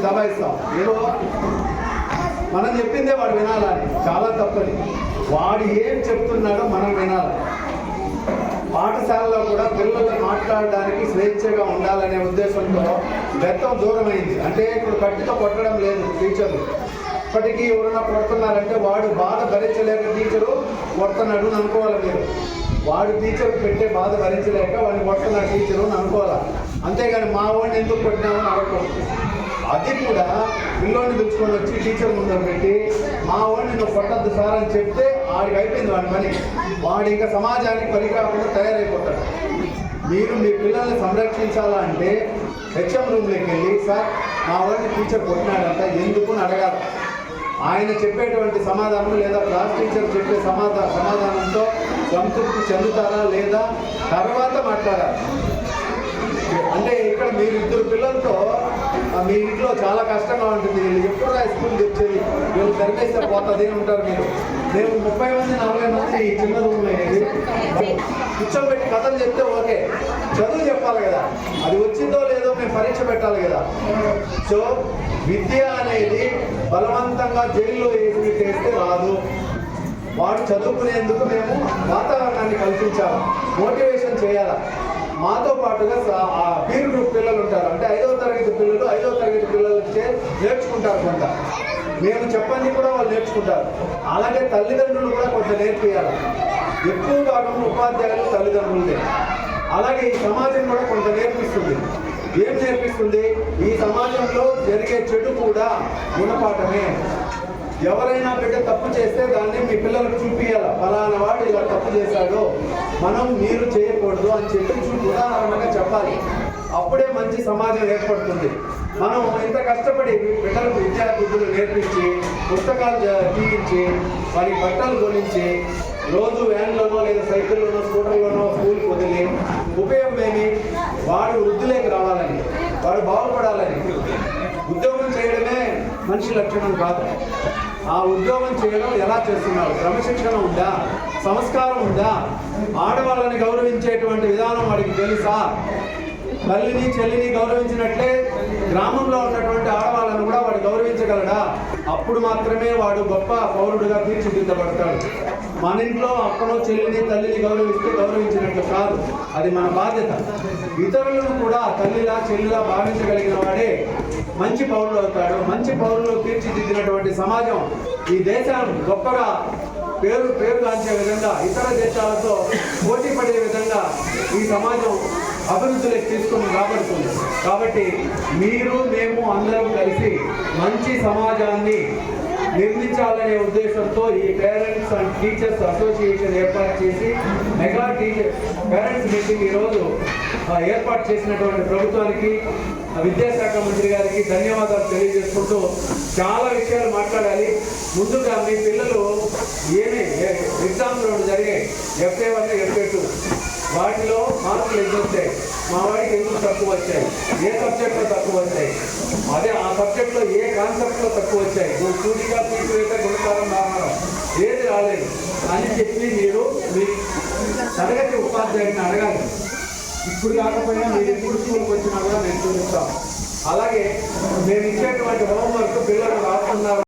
వాడిని దబాయిస్తాం ఏదో మనం చెప్పిందే వాడు వినాలని. చాలా తప్పని వాడు ఏం చెప్తున్నాడో మనం వినాలి. పాఠశాలలో కూడా పిల్లలు మాట్లాడడానికి స్వేచ్ఛగా ఉండాలనే ఉద్దేశంతో బెత్తం దూరమైంది. అంటే ఇప్పుడు కట్టితో కొట్టడం లేదు టీచర్లు. ఇప్పటికీ ఎవరైనా కొడుతున్నారంటే వాడు బాధ భరించలేక టీచరు కొడుతున్నాడు అని అనుకోవాలి మీరు. వాడు టీచర్ పెట్టే బాధ భరించలేక వాడిని కొడుతున్నాడు టీచరు అని అనుకోవాలి? అంతేగాని మా వాడిని ఎందుకు కొట్టినామని అడగకూడదు. అది కూడా పిల్లోని తెచ్చుకొని వచ్చి టీచర్ ముందర పెట్టి మా వాడిని నువ్వు కొట్టద్దు సార్ అని చెప్తే వాడికి అయిపోయింది వాడి పని. వాడు ఇంకా సమాజానికి పనికిరాకుండా తయారైపోతాడు. మీరు మీ పిల్లల్ని సంరక్షించాలంటే హెచ్ఎం రూమ్లోకి వెళ్ళి సార్ మా వాడిని టీచర్ కొట్టినాడంట ఎందుకు? అని అడగాలి. ఆయన చెప్పేటువంటి సమాధానం లేదా క్లాస్ టీచర్ చెప్పే సమాధా సమాధానంతో సంతృప్తి చెందుతారా లేదా? తర్వాత మాట్లాడాలి. అంటే ఇక్కడ మీరు ఇద్దరు పిల్లలతో మీ ఇంట్లో చాలా కష్టంగా ఉంటుంది. వీళ్ళు ఎప్పుడు రా స్కూల్ తెచ్చేది. వీళ్ళు సరిపేస్తే పోతుంది అని ఉంటారు మీరు. మేము ముప్పై మంది నలభై మంది ఈ చిన్న రూమ్ కూర్చోబెట్టి కథలు చెప్తే ఓకే. చదువు చెప్పాలి కదా. అది వచ్చిందో లేదో మేము పరీక్ష పెట్టాలి కదా. సో విద్య అనేది బలవంతంగా జైల్లో వేసి చేస్తే రాదు. వాడు చదువుకునేందుకు మేము వాతావరణాన్ని కల్పించాలి. మోటివేషన్ చేయాలి. మాతో పాటుగా ఆ పీర్ గ్రూప్ పిల్లలు ఉంటారు. అంటే ఐదో నేర్చుకుంటారు కొంత. మేము చెప్పండి కూడా వాళ్ళు నేర్చుకుంటారు. అలాగే తల్లిదండ్రులు కూడా కొంత నేర్పియాలి. ఎక్కువ భాగం ఉపాధ్యాయులు తల్లిదండ్రులదే. అలాగే ఈ సమాజం కూడా కొంత నేర్పిస్తుంది. ఏం నేర్పిస్తుంది? ఈ సమాజంలో జరిగే చెడు కూడా గుణపాఠమే. ఎవరైనా బిడ్డ తప్పు చేస్తే దాన్ని మీ పిల్లలకు చూపియాల. ఫలానా వాడు ఇలా తప్పు చేశాడు. మనం మీరు చేయకూడదు అని చెప్పి చూ- ఉదాహరణగా చెప్పాలి. అప్పుడే మంచి సమాజం ఏర్పడుతుంది. మనం ఇంత కష్టపడి బిడ్డలకు విద్యాబుద్ధులు నేర్పించి పుస్తకాలు తీయించి వారి బట్టలు కొనించి రోజు వ్యాన్లోనో లేదా సైకిల్లోనో స్కూటర్లోనో స్కూల్కి వదిలి ఉపయోగం ఏమి వాడు వృద్ధులేకి రావాలని వాడు బాగుపడాలని. ఉద్యోగం చేయడమే మనిషి లక్షణం కాదు. ఆ ఉద్యోగం చేయడం ఎలా చేస్తున్నారు? క్రమశిక్షణ ఉందా? సంస్కారం ఉందా? ఆడవాళ్ళని గౌరవించేటువంటి విధానం వాడికి తెలుసా? తల్లిని చెల్లిని గౌరవించినట్లే గ్రామంలో ఉన్నటువంటి ఆడవాళ్ళను కూడా వాడు గౌరవించగలడా? అప్పుడు మాత్రమే వాడు గొప్ప పౌరుడుగా తీర్చిదిద్దబడతాడు. మన ఇంట్లో అక్కనో చెల్లిని తల్లిని గౌరవిస్తే గౌరవించినట్లు కాదు. అది మన బాధ్యత. ఇతరులను కూడా తల్లిలా చెల్లిలా భావించగలిగిన వాడే మంచి పౌరులు అవుతాడు. మంచి పౌరులు తీర్చిదిద్దినటువంటి సమాజం ఈ దేశాన్ని గొప్పగా పేరు పేరుగాంచే విధంగా ఇతర దేశాలతో పోటీ పడే విధంగా ఈ సమాజం అభివృద్ధిలోకి తీసుకుని రాబడుతుంది. కాబట్టి మీరు మేము అందరం కలిసి మంచి సమాజాన్ని నిర్మించాలనే ఉద్దేశంతో ఈ పేరెంట్స్ అండ్ టీచర్స్ అసోసియేషన్ ఏర్పాటు చేసి మెగా టీచర్ పేరెంట్స్ మీటింగ్ ఈరోజు ఆ, ఏర్పాటు చేసినటువంటి ప్రభుత్వానికి విద్యాశాఖ మంత్రి గారికి ధన్యవాదాలు తెలియజేసుకుంటూ చాలా విషయాలు మాట్లాడాలి. ముందుగా మీ పిల్లలు ఏమి ఎగ్జామ్స్ రెండు జరిగాయి. F A one F A two. వాటిలో మార్కులు ఎందుకు వచ్చాయి మా వాడికి ఎందుకు తక్కువ వచ్చాయి? ఏ సబ్జెక్ట్లో తక్కువ వచ్చాయి? అదే ఆ సబ్జెక్ట్లో ఏ కాన్సెప్ట్లో తక్కువ వచ్చాయి? నువ్వు సూటిగా తీసివేత గుణకారం రావడం ఏది రాలేదు. అని చెప్పి మీరు మీ తరగతి ఉపాధ్యాయుడిని అడగాలి. ఇప్పుడు కాకపోయినా మీరు ఎప్పుడు స్కూల్కి వచ్చినా కూడా నేను చూపిస్తాం. అలాగే మేము ఇచ్చేటువంటి హోంవర్క్ పిల్లలు రాస్తున్నారు.